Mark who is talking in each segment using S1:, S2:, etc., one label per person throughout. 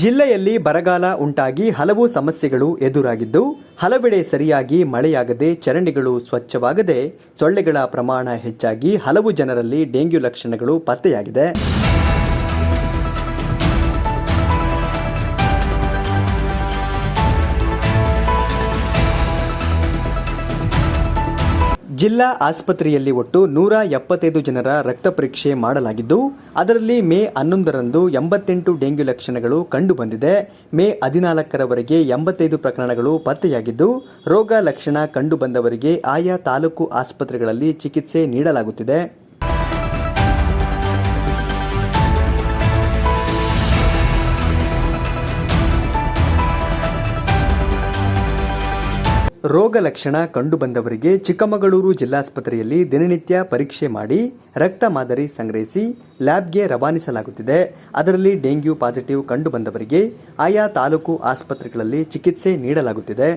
S1: ಜಿಲ್ಲೆಯಲ್ಲಿ ಬರಗಾಲ ಉಂಟಾಗಿ ಹಲವು ಸಮಸ್ಯೆಗಳು ಎದುರಾಗಿದ್ದು, ಹಲವೆಡೆ ಸರಿಯಾಗಿ ಮಳೆಯಾಗದೆ ಚರಂಡಿಗಳು ಸ್ವಚ್ಛವಾಗದೆ ಸೊಳ್ಳೆಗಳ ಪ್ರಮಾಣ ಹೆಚ್ಚಾಗಿ ಹಲವು ಜನರಲ್ಲಿ ಡೆಂಗ್ಯೂ ಲಕ್ಷಣಗಳು ಪತ್ತೆಯಾಗಿದೆ. ಜಿಲ್ಲಾ ಆಸ್ಪತ್ರೆಯಲ್ಲಿ ಒಟ್ಟು ನೂರ ಎಪ್ಪತ್ತೈದು ಜನರ ರಕ್ತ ಪರೀಕ್ಷೆ ಮಾಡಲಾಗಿದ್ದು, ಅದರಲ್ಲಿ ಮೇ ಹನ್ನೊಂದರಂದು ಎಂಬತ್ತೆಂಟು ಡೆಂಗ್ಯೂ ಲಕ್ಷಣಗಳು ಕಂಡುಬಂದಿದೆ. ಮೇ ಹದಿನಾಲ್ಕರವರೆಗೆ ಎಂಬತ್ತೈದು ಪ್ರಕರಣಗಳು ಪತ್ತೆಯಾಗಿದ್ದು, ರೋಗ ಲಕ್ಷಣ ಕಂಡುಬಂದವರಿಗೆ ಆಯಾ ತಾಲೂಕು ಆಸ್ಪತ್ರೆಗಳಲ್ಲಿ ಚಿಕಿತ್ಸೆ ನೀಡಲಾಗುತ್ತಿದೆ. ರೋಗ ಲಕ್ಷಣ ಕಂಡುಬಂದವರಿಗೆ ಚಿಕ್ಕಮಗಳೂರು ಜಿಲ್ಲಾಸ್ಪತ್ರೆಯಲ್ಲಿ ದಿನನಿತ್ಯ ಪರೀಕ್ಷೆ ಮಾಡಿ ರಕ್ತ ಮಾದರಿ ಸಂಗ್ರಹಿಸಿ ಲ್ಯಾಬ್ಗೆ ರವಾನಿಸಲಾಗುತ್ತಿದೆ. ಅದರಲ್ಲಿ ಡೆಂಗ್ಯೂ ಪಾಸಿಟಿವ್ ಕಂಡುಬಂದವರಿಗೆ ಆಯಾ ತಾಲೂಕು ಆಸ್ಪತ್ರೆಗಳಲ್ಲಿ ಚಿಕಿತ್ಸೆ ನೀಡಲಾಗುತ್ತಿದೆ.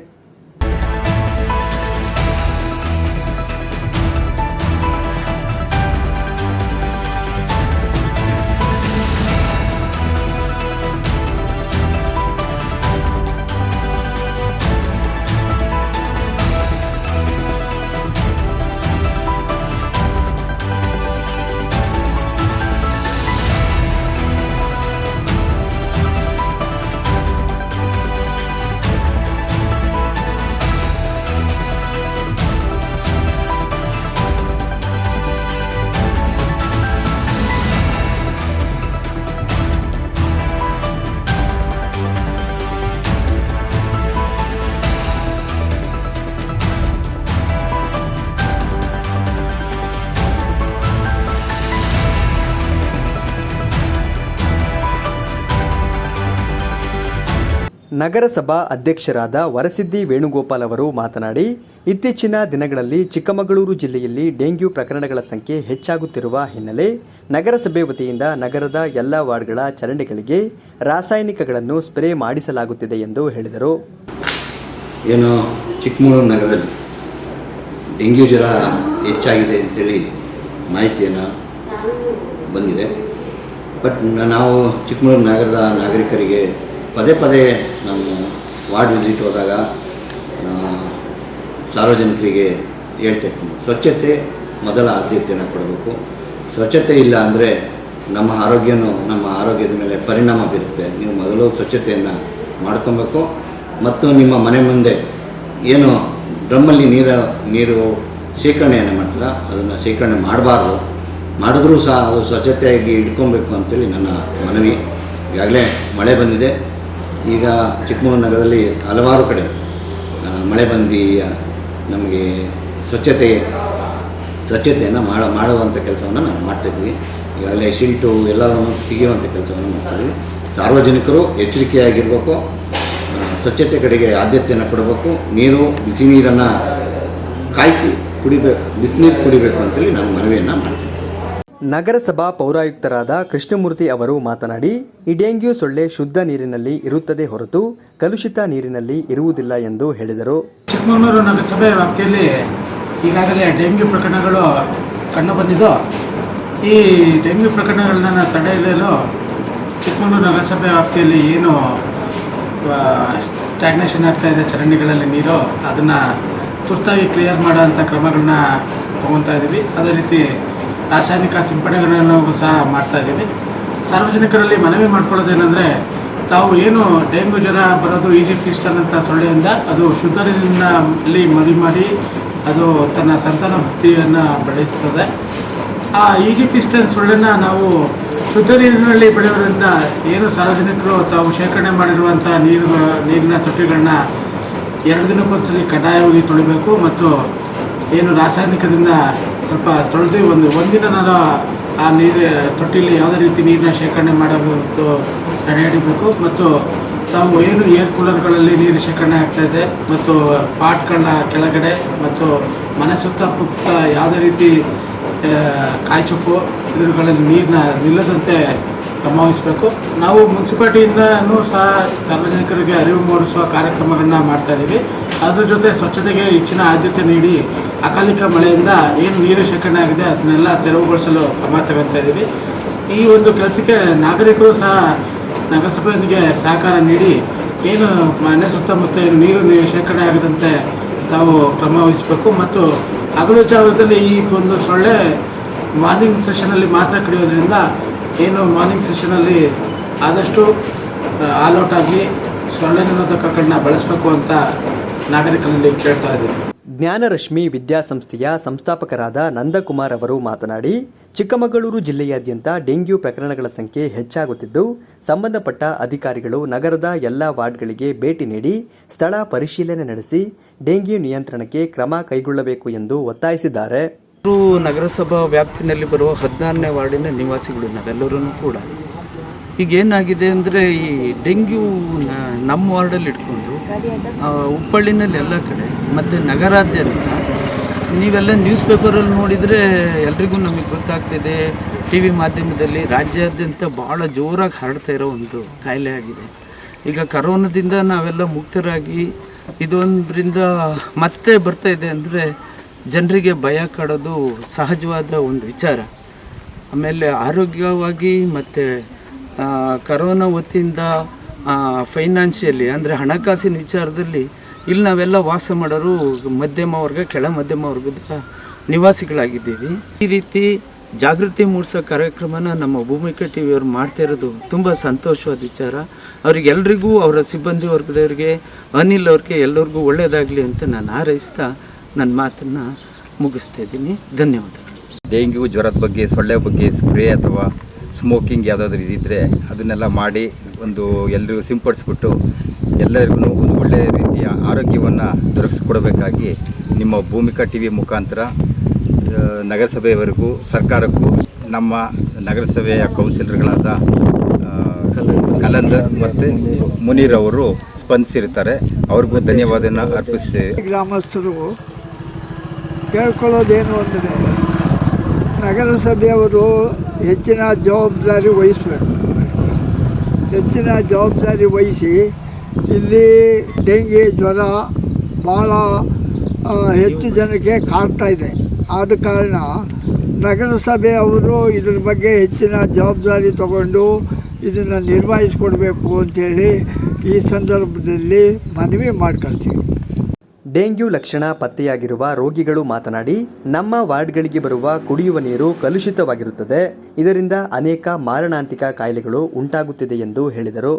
S1: ನಗರಸಭಾ ಅಧ್ಯಕ್ಷರಾದ ವರಸಿದ್ದಿ ವೇಣುಗೋಪಾಲ್ ಅವರು ಮಾತನಾಡಿ, ಇತ್ತೀಚಿನ ದಿನಗಳಲ್ಲಿ ಚಿಕ್ಕಮಗಳೂರು ಜಿಲ್ಲೆಯಲ್ಲಿ ಡೆಂಗ್ಯೂ ಪ್ರಕರಣಗಳ ಸಂಖ್ಯೆ ಹೆಚ್ಚಾಗುತ್ತಿರುವ ಹಿನ್ನೆಲೆ ನಗರಸಭೆ ವತಿಯಿಂದ ನಗರದ ಎಲ್ಲ ವಾರ್ಡ್ಗಳ ಚರಂಡಿಗಳಿಗೆ ರಾಸಾಯನಿಕಗಳನ್ನು ಸ್ಪ್ರೇ ಮಾಡಿಸಲಾಗುತ್ತಿದೆ ಎಂದು ಹೇಳಿದರು.
S2: ಏನು ಚಿಕ್ಕಮಗಳೂರು ನಗರದಲ್ಲಿ ಡೆಂಗ್ಯೂ ಜ್ವರ ಹೆಚ್ಚಾಗಿದೆ ಅಂತೇಳಿ ಮಾಹಿತಿಯನ್ನು ಬಂದಿದೆ. ಬಟ್ ನಾವು ಚಿಕ್ಕಮಗಳೂರು ನಗರದ ನಾಗರಿಕರಿಗೆ ಪದೇ ಪದೇ ನಾವು ವಾರ್ಡ್ ವಿಸಿಟ್ ಹೋದಾಗ ಸಾರ್ವಜನಿಕರಿಗೆ ಹೇಳ್ತಾ ಇರ್ತೀನಿ. ಸ್ವಚ್ಛತೆ ಮೊದಲ ಆದ್ಯತೆಯನ್ನು ಕೊಡಬೇಕು. ಸ್ವಚ್ಛತೆ ಇಲ್ಲ ಅಂದರೆ ನಮ್ಮ ಆರೋಗ್ಯನೂ, ನಮ್ಮ ಆರೋಗ್ಯದ ಮೇಲೆ ಪರಿಣಾಮ ಬೀರುತ್ತೆ. ನೀವು ಮೊದಲು ಸ್ವಚ್ಛತೆಯನ್ನು ಮಾಡ್ಕೊಬೇಕು. ಮತ್ತು ನಿಮ್ಮ ಮನೆ ಮುಂದೆ ಏನು ಡ್ರಮ್ಮಲ್ಲಿ ನೀರು ನೀರು ಶೇಖರಣೆಯನ್ನು ಮಾಡ್ತಿಲ್ಲ ಅದನ್ನು ಶೇಖರಣೆ ಮಾಡಬಾರ್ದು. ಮಾಡಿದ್ರೂ ಸಹ ಅದು ಸ್ವಚ್ಛತೆಯಾಗಿ ಇಟ್ಕೊಬೇಕು ಅಂತೇಳಿ ನನ್ನ ಮನವಿ. ಈಗಾಗಲೇ ಮಳೆ ಬಂದಿದೆ. ಈಗ ಚಿಕ್ಕಮಗಳೂರು ನಗರದಲ್ಲಿ ಹಲವಾರು ಕಡೆ ಮಳೆ ಬಂದು, ನಮಗೆ ಸ್ವಚ್ಛತೆ, ಸ್ವಚ್ಛತೆಯನ್ನು ಮಾಡ ಮಾಡುವಂಥ ಕೆಲಸವನ್ನು ನಾವು ಮಾಡ್ತಾಯಿದ್ವಿ ಈಗಾಗಲೇ ಶಿಲ್ಟು ಎಲ್ಲವನ್ನು ತೆಗೆಯುವಂಥ ಕೆಲಸವನ್ನು ಮಾಡ್ತೀವಿ ಸಾರ್ವಜನಿಕರು ಎಚ್ಚರಿಕೆಯಾಗಿರಬೇಕು ಸ್ವಚ್ಛತೆ ಕಡೆಗೆ ಆದ್ಯತೆಯನ್ನು ಕೊಡಬೇಕು. ನೀರು, ಬಿಸಿ ನೀರನ್ನು ಕಾಯಿಸಿ ಕುಡಿಬೇಕು ಬಿಸಿನೀರು ಕುಡಿಬೇಕು ಅಂತೇಳಿ ನಾನು ಮನವಿಯನ್ನು ಮಾಡ್ತೀನಿ
S1: ನಗರಸಭಾ ಪೌರಾಯುಕ್ತರಾದ ಕೃಷ್ಣಮೂರ್ತಿ ಅವರು ಮಾತನಾಡಿ ಈ ಡೆಂಗ್ಯೂ ಸೊಳ್ಳೆ ಶುದ್ಧ ನೀರಿನಲ್ಲಿ ಇರುತ್ತದೆ ಹೊರತು ಕಲುಷಿತ ನೀರಿನಲ್ಲಿ ಇರುವುದಿಲ್ಲ ಎಂದು ಹೇಳಿದರು.
S3: ಚಿಕ್ಕಮಗಳೂರು ನಗರಸಭೆ ವ್ಯಾಪ್ತಿಯಲ್ಲಿ ಈಗಾಗಲೇ ಡೆಂಗ್ಯೂ ಪ್ರಕರಣಗಳು ಕಂಡು ಬಂದಿದ್ದು, ಈ ಡೆಂಗ್ಯೂ ಪ್ರಕರಣಗಳನ್ನ ತಡೆಯಲು ಚಿಕ್ಕಮಗಳೂರು ನಗರಸಭೆ ವ್ಯಾಪ್ತಿಯಲ್ಲಿ ಏನು ಸ್ಟ್ಯಾಗ್ನೇಷನ್ ಆಗ್ತಾ ಇದೆ, ಚರಂಡಿಗಳಲ್ಲಿ ನೀರು, ಅದನ್ನು ತುರ್ತಾಗಿ ಕ್ಲಿಯರ್ ಮಾಡೋಂಥ ಕ್ರಮಗಳನ್ನ ತಗೊತಾ ಇದ್ದೀವಿ ಅದೇ ರೀತಿ ರಾಸಾಯನಿಕ ಸಿಂಪಡಣೆಗಳನ್ನು ಸಹ ಮಾಡ್ತಾ ಇದ್ದೀವಿ. ಸಾರ್ವಜನಿಕರಲ್ಲಿ ಮನವಿ ಮಾಡ್ಕೊಳ್ಳೋದೇನೆಂದರೆ ತಾವು ಏನು ಡೆಂಗು ಜ್ವರ ಬರೋದು ಈಜಿಪ್ಟ್ ಅಂತ ಸೊಳ್ಳೆಯಿಂದ, ಅದು ಶುದ್ಧ ನೀರಿನಲ್ಲಿ ಮರಿ ಮಾಡಿ ಅದು ತನ್ನ ಸಂತಾನ ವೃತ್ತಿಯನ್ನು ಬೆಳೆಸ್ತದೆ. ಆ ಈಜಿಪ್ಟ್ ಇಷ್ಟ ಸೊಳ್ಳೆನ ನಾವು ಶುದ್ಧ ನೀರಿನಲ್ಲಿ ಬೆಳೆಯೋದ್ರಿಂದ ಏನು ಸಾರ್ವಜನಿಕರು ತಾವು ಶೇಖರಣೆ ಮಾಡಿರುವಂಥ ನೀರು, ನೀರಿನ ತೊಟ್ಟಿಗಳನ್ನ ಎರಡು ದಿನಕ್ಕೊಂದ್ಸಲಿ ಕಡ್ಡಾಯವಾಗಿ ತೊಳಿಬೇಕು ಮತ್ತು ಏನು ರಾಸಾಯನಿಕದಿಂದ ಸ್ವಲ್ಪ ತೊಳೆದು ಒಂದು ಒಂದಿನ ಆ ನೀರು, ತೊಟ್ಟಿಲಿ ಯಾವುದೇ ರೀತಿ ನೀರನ್ನ ಶೇಖರಣೆ ಮಾಡಬಹುದು ತಡೆ ಹಿಡಿಬೇಕು ಮತ್ತು ತಾವು ಏನು ಏರ್ ಕೂಲರ್ಗಳಲ್ಲಿ ನೀರು ಶೇಖರಣೆ ಆಗ್ತಾ ಇದೆ ಮತ್ತು ಪಾಟ್ಗಳನ್ನ ಕೆಳಗಡೆ ಮತ್ತು ಮನೆ ಸುತ್ತಮುತ್ತ ಯಾವುದೇ ರೀತಿ ಕಾಯ್ಚುಪ್ಪು ಇದ್ರುಗಳಲ್ಲಿ ನೀರನ್ನ ನಿಲ್ಲದಂತೆ ಕ್ರಮ ನಾವು ಮುನ್ಸಿಪಾಲ್ಟಿಯಿಂದನೂ ಸಹ ಸಾರ್ವಜನಿಕರಿಗೆ ಅರಿವು ಮೂಡಿಸುವ ಕಾರ್ಯಕ್ರಮಗಳನ್ನ ಮಾಡ್ತಾ ಇದ್ದೀವಿ ಅದ್ರ ಜೊತೆ ಸ್ವಚ್ಛತೆಗೆ ಹೆಚ್ಚಿನ ಆದ್ಯತೆ ನೀಡಿ ಅಕಾಲಿಕ ಮಳೆಯಿಂದ ಏನು ನೀರು ಶೇಖರಣೆ ಆಗಿದೆ ಅದನ್ನೆಲ್ಲ ತೆರವುಗೊಳಿಸಲು ಕ್ರಮ ಇದ್ದೀವಿ. ಈ ಒಂದು ಕೆಲಸಕ್ಕೆ ನಾಗರಿಕರು ಸಹ ನಗರಸಭೆಯೊಂದಿಗೆ ಸಹಕಾರ ನೀಡಿ ಏನು ಮನೆ ಸುತ್ತಮುತ್ತ ಏನು ನೀರು ನೀರು ಶೇಖರಣೆ ಆಗದಂತೆ ತಾವು ಕ್ರಮ ವಹಿಸಬೇಕು ಮತ್ತು ಹಗಲು ಜಾವದಲ್ಲಿ ಈ ಒಂದು ಸೊಳ್ಳೆ ಮಾರ್ನಿಂಗ್ ಸೆಷನಲ್ಲಿ ಮಾತ್ರ ಕಡಿಯೋದ್ರಿಂದ ಏನು ಮಾರ್ನಿಂಗ್ ಸೆಷನಲ್ಲಿ ಆದಷ್ಟು ಆಲ್ಔಟ್ ಆಗಿ ಸೊಳ್ಳೆ ನಿರೋಧಕಗಳನ್ನ ಬಳಸಬೇಕು ಅಂತ ನಾಗರಿಕರಲ್ಲಿ ಕೇಳ್ತಾ ಇದ್ದೀನಿ.
S1: ಜ್ಞಾನರಶ್ಮಿ ವಿದ್ಯಾಸಂಸ್ಥೆಯ ಸಂಸ್ಥಾಪಕರಾದ ನಂದಕುಮಾರ್ ಅವರು ಮಾತನಾಡಿ ಚಿಕ್ಕಮಗಳೂರು ಜಿಲ್ಲೆಯಾದ್ಯಂತ ಡೆಂಗ್ಯೂ ಪ್ರಕರಣಗಳ ಸಂಖ್ಯೆ ಹೆಚ್ಚಾಗುತ್ತಿದ್ದು ಸಂಬಂಧಪಟ್ಟ ಅಧಿಕಾರಿಗಳು ನಗರದ ಎಲ್ಲ ವಾರ್ಡ್ಗಳಿಗೆ ಭೇಟಿ ನೀಡಿ ಸ್ಥಳ ಪರಿಶೀಲನೆ ನಡೆಸಿ ಡೆಂಗ್ಯೂ ನಿಯಂತ್ರಣಕ್ಕೆ ಕ್ರಮ ಕೈಗೊಳ್ಳಬೇಕು ಎಂದು ಒತ್ತಾಯಿಸಿದ್ದಾರೆ.
S4: ನಗರಸಭಾ ವ್ಯಾಪ್ತಿನಲ್ಲಿ ಬರುವ ಹದಿನಾರನೇ ವಾರ್ಡಿನ ನಿವಾಸಿಗಳು ನಾವೆಲ್ಲರೂ ಕೂಡ ಈಗ ಏನಾಗಿದೆ ಅಂದರೆ ಈ ಡೆಂಗ್ಯೂ ನಮ್ಮ ವಾರ್ಡಲ್ಲಿ ಇಟ್ಕೊಂಡು ಉಪ್ಪಳ್ಳಿನಲ್ಲಿ ಎಲ್ಲ ಕಡೆ, ಮತ್ತು ನಗರಾದ್ಯಂತ ನೀವೆಲ್ಲ ನ್ಯೂಸ್ ಪೇಪರಲ್ಲಿ ನೋಡಿದರೆ ಎಲ್ರಿಗೂ ನಮಗೆ ಗೊತ್ತಾಗ್ತಿದೆ. ಟಿ ವಿ ಮಾಧ್ಯಮದಲ್ಲಿ ರಾಜ್ಯಾದ್ಯಂತ ಭಾಳ ಜೋರಾಗಿ ಹರಡ್ತಾ ಇರೋ ಒಂದು ಕಾಯಿಲೆ ಆಗಿದೆ. ಈಗ ಕರೋನಾದಿಂದ ನಾವೆಲ್ಲ ಮುಕ್ತರಾಗಿ, ಇದೊಂದರಿಂದ ಮತ್ತೆ ಬರ್ತಾ ಇದೆ ಅಂದರೆ ಜನರಿಗೆ ಭಯ ಕಾಡೋದು ಸಹಜವಾದ ಒಂದು ವಿಚಾರ. ಆಮೇಲೆ ಆರೋಗ್ಯವಾಗಿ ಮತ್ತು ಕರೋನಾ ವತಿಯಿಂದ ಫೈನಾನ್ಷಿಯಲಿ ಅಂದರೆ ಹಣಕಾಸಿನ ವಿಚಾರದಲ್ಲಿ ಇಲ್ಲಿ ನಾವೆಲ್ಲ ವಾಸ ಮಾಡೋರು ಮಧ್ಯಮ ವರ್ಗ, ಕೆಳ ಮಧ್ಯಮ ವರ್ಗದ ನಿವಾಸಿಗಳಾಗಿದ್ದೀವಿ. ಈ ರೀತಿ ಜಾಗೃತಿ ಮೂಡಿಸೋ ಕಾರ್ಯಕ್ರಮನ ನಮ್ಮ ಭೂಮಿಕಾ ಟಿ ವಿಯವರು ಮಾಡ್ತಾ ಇರೋದು ತುಂಬ ಸಂತೋಷವಾದ ವಿಚಾರ. ಅವರಿಗೆಲ್ರಿಗೂ, ಅವರ ಸಿಬ್ಬಂದಿ ವರ್ಗದವರಿಗೆ, ಅನಿಲ್ ಅವ್ರಿಗೆ ಎಲ್ಲರಿಗೂ ಒಳ್ಳೆಯದಾಗಲಿ ಅಂತ ನಾನು ಹಾರೈಸ್ತಾ ನನ್ನ ಮಾತನ್ನು ಮುಗಿಸ್ತಾ ಇದ್ದೀನಿ. ಧನ್ಯವಾದಗಳು.
S5: ಡೆಂಗ್ಯೂ ಜ್ವರದ ಬಗ್ಗೆ, ಸೊಳ್ಳೆ ಬಗ್ಗೆ, ಸ್ಪ್ರೇ ಅಥವಾ ಸ್ಮೋಕಿಂಗ್ ಯಾವುದಾದ್ರು ಇದ್ದಿದ್ದರೆ ಅದನ್ನೆಲ್ಲ ಮಾಡಿ ಒಂದು ಎಲ್ಲರಿಗೂ ಸಿಂಪಡಿಸ್ಬಿಟ್ಟು ಎಲ್ಲರಿಗೂ ಒಂದು ಒಳ್ಳೆಯ ರೀತಿಯ ಆರೋಗ್ಯವನ್ನು ದೊರಕಿಸ್ಕೊಡ್ಬೇಕಾಗಿ ನಿಮ್ಮ ಭೂಮಿಕಾ ಟಿ ವಿ ಮುಖಾಂತರ ನಗರಸಭೆಯವರೆಗೂ ಸರ್ಕಾರಕ್ಕೂ, ನಮ್ಮ ನಗರಸಭೆಯ ಕೌನ್ಸಿಲರ್ಗಳಾದ ಕಲಂದರ್ ಮತ್ತು ಮುನೀರ್ ಅವರು ಸ್ಪಂದಿಸಿರ್ತಾರೆ. ಅವ್ರಿಗೂ ಧನ್ಯವಾದನ ಅರ್ಪಿಸ್ತೇವೆ.
S6: ಗ್ರಾಮಸ್ಥರು ಕೇಳ್ಕೊಳ್ಳೋದೇನು ಅಂದರೆ ನಗರಸಭೆಯವರು ಹೆಚ್ಚಿನ ಜವಾಬ್ದಾರಿ ವಹಿಸಬೇಕು ಹೆಚ್ಚಿನ ಜವಾಬ್ದಾರಿ ವಹಿಸಿ ಇಲ್ಲಿ ಡೆಂಗಿ ಜ್ವರ ಭಾಳ ಹೆಚ್ಚು ಜನಕ್ಕೆ ಕಾಡ್ತಾ ಇದೆ. ಆದ ಕಾರಣ ನಗರಸಭೆಯವರು ಇದ್ರ ಬಗ್ಗೆ ಹೆಚ್ಚಿನ ಜವಾಬ್ದಾರಿ ತಗೊಂಡು ಇದನ್ನು ನಿರ್ವಹಿಸಿಕೊಡ್ಬೇಕು ಅಂತೇಳಿ ಈ ಸಂದರ್ಭದಲ್ಲಿ ಮನವಿ ಮಾಡ್ಕೊಳ್ತೀವಿ.
S1: ಡೆಂಗ್ಯೂ ಲಕ್ಷಣ ಪತ್ತೆಯಾಗಿರುವ ರೋಗಿಗಳು ಮಾತನಾಡಿ, ನಮ್ಮ ವಾರ್ಡ್ಗಳಿಗೆ ಬರುವ ಕುಡಿಯುವ ನೀರು ಕಲುಷಿತವಾಗಿರುತ್ತದೆ. ಇದರಿಂದ ಅನೇಕ ಮಾರಣಾಂತಿಕ ಕಾಯಿಲೆಗಳು ಉಂಟಾಗುತ್ತಿದೆ ಎಂದು ಹೇಳಿದರು.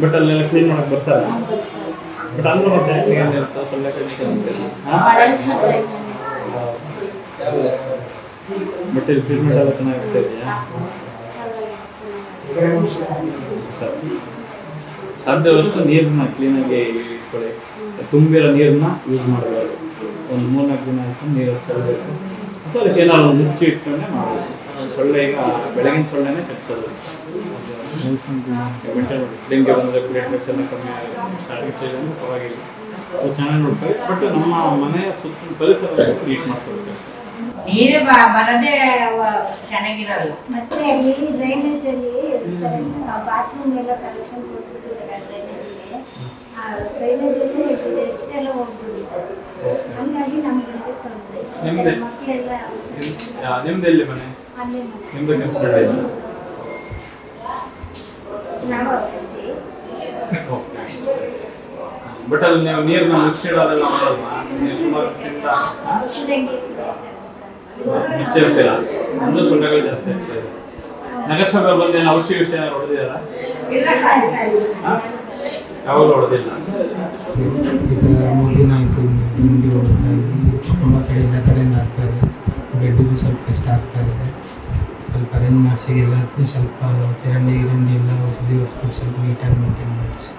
S7: ಬಟ್ ಬಟ್ ಮತ್ತೆ ಟ್ರೀಟ್ಮೆಂಟ್ ಎಲ್ಲ ಚೆನ್ನಾಗಿರ್ತಾ ಇದೆಯಾ ಸರಿ. ಸಾಧ್ಯವಾದಷ್ಟು ನೀರನ್ನ ಕ್ಲೀನಾಗಿ ಇಟ್ಕೊಳ್ಳಿ. ತುಂಬಿರೋ ನೀರನ್ನ ಯೂಸ್ ಮಾಡಬಾರ್ದು. ಒಂದು ಮೂರ್ನಾಲ್ಕು ದಿನ ಆಯ್ತು ನೀರು ಚೆಲ್ಲಬೇಕು ಅಥವಾ ಅದಕ್ಕೆ ಏನಾದ್ರು ಮುಚ್ಚಿ ಇಟ್ಕೊಂಡೆ ಮಾಡಬೇಕು ಸೊಳ್ಳೆ ಈಗ ಬೆಳಗಿನ ಸೊಳ್ಳೆನೇ ಕಚ್ಚೋದು ಡೆಂಗ್ಯೂ ಬಂದರೆ ಬ್ಲಡ್ ಪ್ರೆಷರ್ನ ಕಮ್ಮಿ ಆಗುತ್ತೆ. ಪರವಾಗಿಲ್ಲ. ಅದು ಚೆನ್ನಾಗಿ ನೋಡ್ಕೊಳ್ಳಿ. ಬಟ್ ನಮ್ಮ ಮನೆಯ ಸುತ್ತ ಪರಿಸರ ಟ್ರೀಟ್ ಮಾಡ್ಕೊಳ್ಬೇಕು.
S8: ನೀರು ಬರದೇ ಚೆನ್ನಾಗಿರಲ್ಲ.
S9: ಮತ್ತೆ ಅಲ್ಲಿ ಡ್ರೈನೇಜ್ ಅಲ್ಲಿ ಬಾತ್ರೂಮ್ ಎಲ್ಲ ಕನೆಕ್ಷನ್ ಕೊಟ್ಬಿಟ್ಟಿದ್ದಾರೆ ಡ್ರೈನೇಜ್ ಆ ಡ್ರೈನೇಜ್ ಅಲ್ಲಿ ಎಷ್ಟೆಲ್ಲ ಹೋಗ್ಬಿಡುತ್ತೆ. ಹಂಗಾಗಿ ನಮ್ಗೆ ತೊಂದರೆ? ಮಕ್ಕಳೆಲ್ಲ
S7: ಯಾ- ನಿಮ್ದು ಎಲ್ಲಿ ಮನೆ?
S9: ಅಲ್ಲಿ
S7: ನಿಮ್ದು ಕೆಂಪು ಇದೆ
S9: ನಾವು
S7: ಬಟ್ ಅಲ್ಲಿ ನೀವು ನೀರನ್ನ ಮುಚ್ಚಿಡೋದೆಲ್ಲ ಮಾಡಲ್ವಾ? ನೀವು ಸುಮಾರು ದಿವಸದಿಂದ ಇರ್ತೀರ ಒಂದು ಸೊಳ್ಳೆಗಳು ಜಾಸ್ತಿ ಆಗ್ತಾ ಇದೆ. ನಗರಸಭೆ ಬಂದು ಏನು ಔಷಧಿ ಏನಾದ್ರು ಹೊಡೆದಿದ್ದಾರ
S8: ಇಲ್ಲ
S7: ಯಾವಾಗಲೂ ಹೊಡೆದಿಲ್ಲ.
S10: ಈಗ ಮೂರು ದಿನ ಆಯಿತು ಹೋಗ್ತಾ ತುಂಬ ಕಡೆಯಿಂದ ಆಗ್ತಾ ಇದೆ. ಬೆಡ್ಡಿಗೂ ಸ್ವಲ್ಪ ಕಷ್ಟ ಆಗ್ತಾ ಇದೆ. ಸ್ವಲ್ಪ ಅರೇಂಜ್ ಮಾಡಿಸಿ ಎಲ್ಲದಕ್ಕೂ ಸ್ವಲ್ಪ ಚರಂಡಿ ಗಿರಂಡಿ ಎಲ್ಲ ಔಷಧಿ ಸ್ವಲ್ಪ ನೀಟಾಗಿ ಮೇಂಟೈನ್ ಮಾಡಿಸಿ.